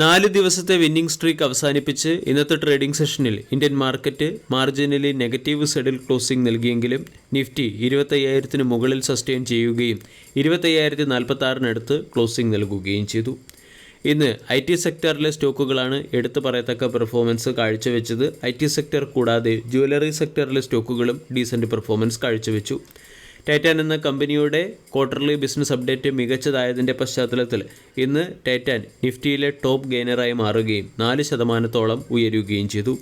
നാല് ദിവസത്തെ winning streak അവസാനിപ്പിച്ച് ഇന്നത്തെ ട്രേഡിംഗ് സെഷനിൽ ഇന്ത്യൻ മാർക്കറ്റ് മാർജിനലി നെഗറ്റീവ് സൈഡിൽ ക്ലോസിംഗ് നൽകിയെങ്കിലും നിഫ്റ്റി ഇരുപത്തയ്യായിരത്തിന് മുകളിൽ സസ്റ്റെയിൻ ചെയ്യുകയും ഇരുപത്തയ്യായിരത്തി നാൽപ്പത്തി ആറിനടുത്ത് ക്ലോസിംഗ് നൽകുകയും ചെയ്തു. ഇന്ന് ഐ ടി സെക്ടറിലെ സ്റ്റോക്കുകളാണ് എടുത്തു പറയത്തക്ക പെർഫോമൻസ് കാഴ്ചവെച്ചത്. ഐ ടി സെക്ടർ കൂടാതെ ജ്വല്ലറി സെക്ടറിലെ സ്റ്റോക്കുകളും ഡീസന്റ് പെർഫോമൻസ് കാഴ്ചവെച്ചു. ടൈറ്റാൻ എന്ന കമ്പനിയുടെ ക്വാർട്ടർലി ബിസിനസ് അപ്ഡേറ്റ് മികച്ചതായതിന്റെ പശ്ചാത്തലത്തിൽ ഇന്ന് ടൈറ്റാൻ നിഫ്റ്റിയിലെ ടോപ്പ് ഗെയിനറായി മാറുകയും നാല് ശതമാനത്തോളം ഉയരുകയും ചെയ്തു.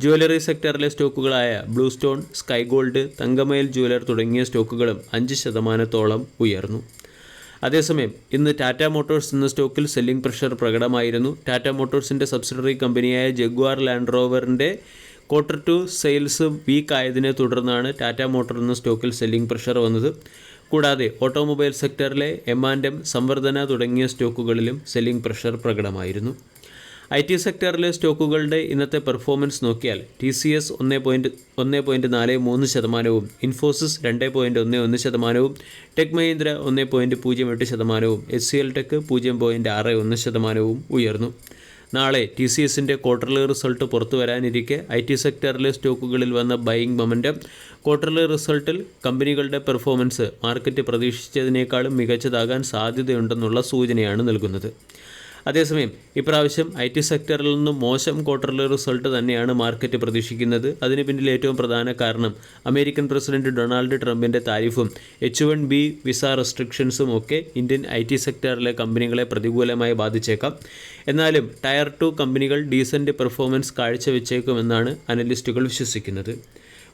ജുവലറി സെക്ടറിലെ സ്റ്റോക്കുകളായ blue stone sky gold Thangamayil jeweller തുടങ്ങിയ സ്റ്റോക്കുകളും അഞ്ച് ശതമാനത്തോളം ഉയർന്നു. അതേസമയം ഇന്ന് ടാറ്റ മോട്ടോഴ്സ് എന്ന സ്റ്റോക്കിൽ സെല്ലിംഗ് പ്രഷർ പ്രകടമായിരുന്നു. ടാറ്റ മോട്ടോഴ്സിന്റെ സബ്സിഡറി കമ്പനിയായ ജഗ്വാർ ലാൻഡ് റോവറിന്റെ ക്വാർട്ടർ ടു സെയിൽസ് വീക്ക് ആയതിനെ തുടർന്നാണ് ടാറ്റ മോട്ടോർ എന്ന സ്റ്റോക്കിൽ സെല്ലിംഗ് പ്രഷർ വന്നത്. കൂടാതെ ഓട്ടോമൊബൈൽ സെക്ടറിലെ എം ആൻഡ് എം സംവർധന തുടങ്ങിയ സ്റ്റോക്കുകളിലും സെല്ലിംഗ് പ്രഷർ പ്രകടമായിരുന്നു. ഐ ടി സെക്ടറിലെ സ്റ്റോക്കുകളുടെ ഇന്നത്തെ പെർഫോമൻസ് നോക്കിയാൽ ടി സി എസ് ഒന്ന് പോയിന്റ് ഒന്ന് പോയിന്റ് നാല് മൂന്ന് ശതമാനവും ഇൻഫോസിസ് രണ്ട് പോയിന്റ് ഒന്ന് ഒന്ന് ശതമാനവും ടെക് മഹീന്ദ്ര ഒന്ന് പോയിന്റ് പൂജ്യം എട്ട് ശതമാനവും എച്ച് സി എൽ ടെക് പൂജ്യം പോയിന്റ് ആറ് ഒന്ന് ശതമാനവും ഉയർന്നു. നാളെ ടി സി എസിന്റെ ക്വാർട്ടർലി റിസൾട്ട് പുറത്തു വരാനിരിക്കെ. ഐ ടി സെക്ടറിലെ സ്റ്റോക്കുകളിൽ വന്ന ബൈയിങ് മൊമെന്റം ക്വാർട്ടർലി റിസൾട്ടിൽ കമ്പനികളുടെ പെർഫോമൻസ് മാർക്കറ്റ് പ്രതീക്ഷിച്ചതിനേക്കാളും മികച്ചതാകാൻ സാധ്യതയുണ്ടെന്നുള്ള സൂചനയാണ് നൽകുന്നത്. അതേസമയം ഇപ്രാവശ്യം ഐ ടി സെക്ടറിൽ നിന്നും മോശം ക്വാർട്ടർലി റിസൾട്ട് തന്നെയാണ് മാർക്കറ്റ് പ്രതീക്ഷിക്കുന്നത്. അതിന് പിന്നിൽ ഏറ്റവും പ്രധാന കാരണം അമേരിക്കൻ പ്രസിഡന്റ് ഡൊണാൾഡ് ട്രംപിന്റെ താരിഫും എച്ച് വൺ ബി വിസ റെസ്ട്രിക്ഷൻസും ഒക്കെ ഇന്ത്യൻ ഐ ടി സെക്ടറിലെ കമ്പനികളെ പ്രതികൂലമായി ബാധിച്ചേക്കാം. എന്നാലും ടയർ ടു കമ്പനികൾ ഡീസന്റ് പെർഫോമൻസ് കാഴ്ചവെച്ചേക്കുമെന്നാണ് അനലിസ്റ്റുകൾ വിശ്വസിക്കുന്നത്.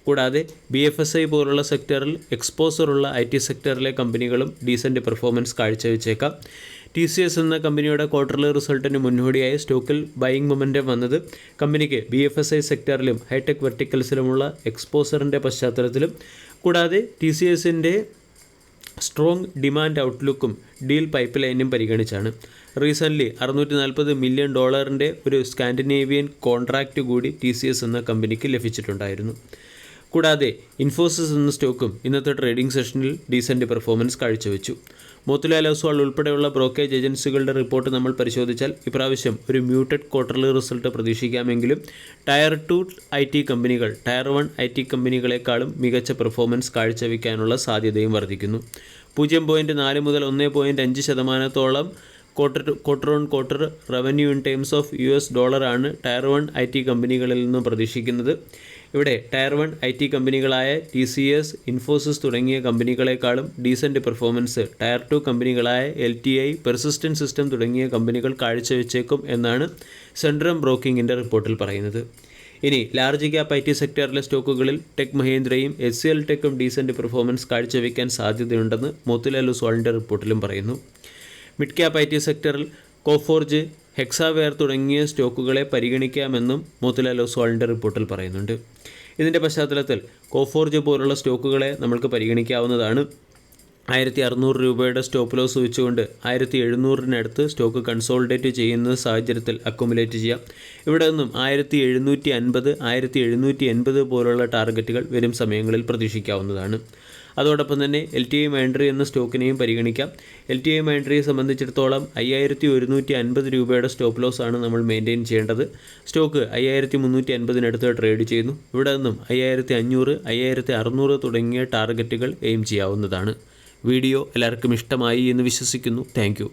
കൂടാതെ ബി എഫ് എസ് ഐ പോലുള്ള സെക്ടറിൽ എക്സ്പോസറുള്ള ഐ ടി സെക്ടറിലെ കമ്പനികളും ഡീസന്റ് പെർഫോമൻസ് കാഴ്ചവെച്ചേക്കാം. ടി സി എസ് എന്ന കമ്പനിയുടെ ക്വാർട്ടർലി റിസൾട്ടിന് മുന്നോടിയായി സ്റ്റോക്കിൽ ബൈയിങ് മൊമെന്റം വന്നത്. കമ്പനിക്ക് ബി എഫ് എസ് ഐ സെക്ടറിലും ഹൈടെക് വെർട്ടിക്കൽസിലുമുള്ള എക്സ്പോസറിന്റെ പശ്ചാത്തലത്തിലും. കൂടാതെ ടി സി എസിന്റെ സ്ട്രോങ് ഡിമാൻഡ് ഔട്ട്ലുക്കും ഡീൽ പൈപ്പ് ലൈനും പരിഗണിച്ചാണ്. റീസെന്റ്ലി അറുന്നൂറ്റി നാൽപ്പത് മില്യൺ ഡോളറിന്റെ ഒരു സ്കാൻഡിനേവിയൻ കോൺട്രാക്റ്റ് കൂടി ടി സി എസ് എന്ന കമ്പനിക്ക് ലഭിച്ചിട്ടുണ്ടായിരുന്നു. കൂടാതെ ഇൻഫോസിസ് എന്ന സ്റ്റോക്കും ഇന്നത്തെ ട്രേഡിംഗ് സെഷനിൽ ഡീസന്റ് പെർഫോമൻസ് കാഴ്ചവെച്ചു. മോത്തിലാൽ ഒസ്വാൾ ഉൾപ്പെടെയുള്ള ബ്രോക്കേജ് ഏജൻസികളുടെ റിപ്പോർട്ട് നമ്മൾ പരിശോധിച്ചാൽ ഇപ്രാവശ്യം ഒരു മ്യൂട്ടഡ് ക്വാർട്ടർലി റിസൾട്ട് പ്രതീക്ഷിക്കാമെങ്കിലും ടയർ ടു ഐ ടി കമ്പനികൾ ടയർ വൺ ഐ ടി കമ്പനികളെക്കാളും മികച്ച പെർഫോമൻസ് കാഴ്ചവെക്കാനുള്ള സാധ്യതയും വർദ്ധിക്കുന്നു. പൂജ്യം പോയിന്റ് നാല് മുതൽ ഒന്ന് പോയിന്റ് അഞ്ച് ശതമാനത്തോളം quarter quarter on quarter revenue in terms of U S ഡോളറാണ് ടയർ വൺ ഐ ടി കമ്പനികളിൽ നിന്നും പ്രതീക്ഷിക്കുന്നത്. ഇവിടെ ടയർ വൺ ഐ ടി കമ്പനികളായ ടി സി എസ് ഇൻഫോസിസ് തുടങ്ങിയ കമ്പനികളെക്കാളും decent performance tier two കമ്പനികളായ L T I persistent system തുടങ്ങിയ കമ്പനികൾ കാഴ്ചവെച്ചേക്കും എന്നാണ് സെൻട്രം ബ്രോക്കിങ്ങിന്റെ റിപ്പോർട്ടിൽ പറയുന്നത്. ഇനി ലാർജ് ക്യാപ്പ് ഐ ടി സെക്ടറിലെ സ്റ്റോക്കുകളിൽ ടെക് മഹേന്ദ്രയും എച്ച് സി എൽ ടെക്കും ഡീസന്റ് പെർഫോമൻസ് കാഴ്ചവെക്കാൻ സാധ്യതയുണ്ടെന്ന് മോത്തിലാൽ ഉസ്വാളിന്റെ റിപ്പോർട്ടിലും പറയുന്നു. മിഡ് ക്യാപ്പ് ഐ ടി സെക്ടറിൽ കോഫോർജ് ഹെക്സാവെയർ തുടങ്ങിയ സ്റ്റോക്കുകളെ പരിഗണിക്കാമെന്നും മോത്തിലാൽ ഒസ്വാളിന്റെ റിപ്പോർട്ടിൽ പറയുന്നുണ്ട്. ഇതിന്റെ പശ്ചാത്തലത്തിൽ കോഫോർജ് പോലുള്ള സ്റ്റോക്കുകളെ നമ്മൾക്ക് പരിഗണിക്കാവുന്നതാണ്. ആയിരത്തി അറുന്നൂറ് രൂപയുടെ സ്റ്റോപ്പ് ലോസ് വെച്ചുകൊണ്ട് ആയിരത്തി എഴുന്നൂറിനടുത്ത് സ്റ്റോക്ക് കൺസോൾഡേറ്റ് ചെയ്യുന്ന സാഹചര്യത്തിൽ അക്കുമുലേറ്റ് ചെയ്യാം. ഇവിടെ നിന്നും ആയിരത്തി എഴുന്നൂറ്റി അൻപത് ആയിരത്തി എഴുന്നൂറ്റി എൺപത് പോലുള്ള ടാർഗറ്റുകൾ വരും സമയങ്ങളിൽ പ്രതീക്ഷിക്കാവുന്നതാണ്. അതോടൊപ്പം തന്നെ എൽ ടി ഐ മൈൻഡ്രി എന്ന സ്റ്റോക്കിനെയും പരിഗണിക്കാം. എൽ ടി ഐ മൈൻഡ്രിയെ സംബന്ധിച്ചിടത്തോളം അയ്യായിരത്തി ഒരുന്നൂറ്റി അൻപത് രൂപയുടെ സ്റ്റോപ്പ് ലോസ് ആണ് നമ്മൾ മെയിന്റെയിൻ ചെയ്യേണ്ടത്. സ്റ്റോക്ക് അയ്യായിരത്തി മുന്നൂറ്റി അൻപതിനടുത്ത് ട്രേഡ് ചെയ്യുന്നു. ഇവിടെ നിന്നും അയ്യായിരത്തി അഞ്ഞൂറ് അയ്യായിരത്തി അറുന്നൂറ് തുടങ്ങിയ ടാർഗറ്റുകൾ എയിം ചെയ്യാവുന്നതാണ്. വീഡിയോ എല്ലാവർക്കും ഇഷ്ടമായി എന്ന് വിശ്വസിക്കുന്നു. താങ്ക്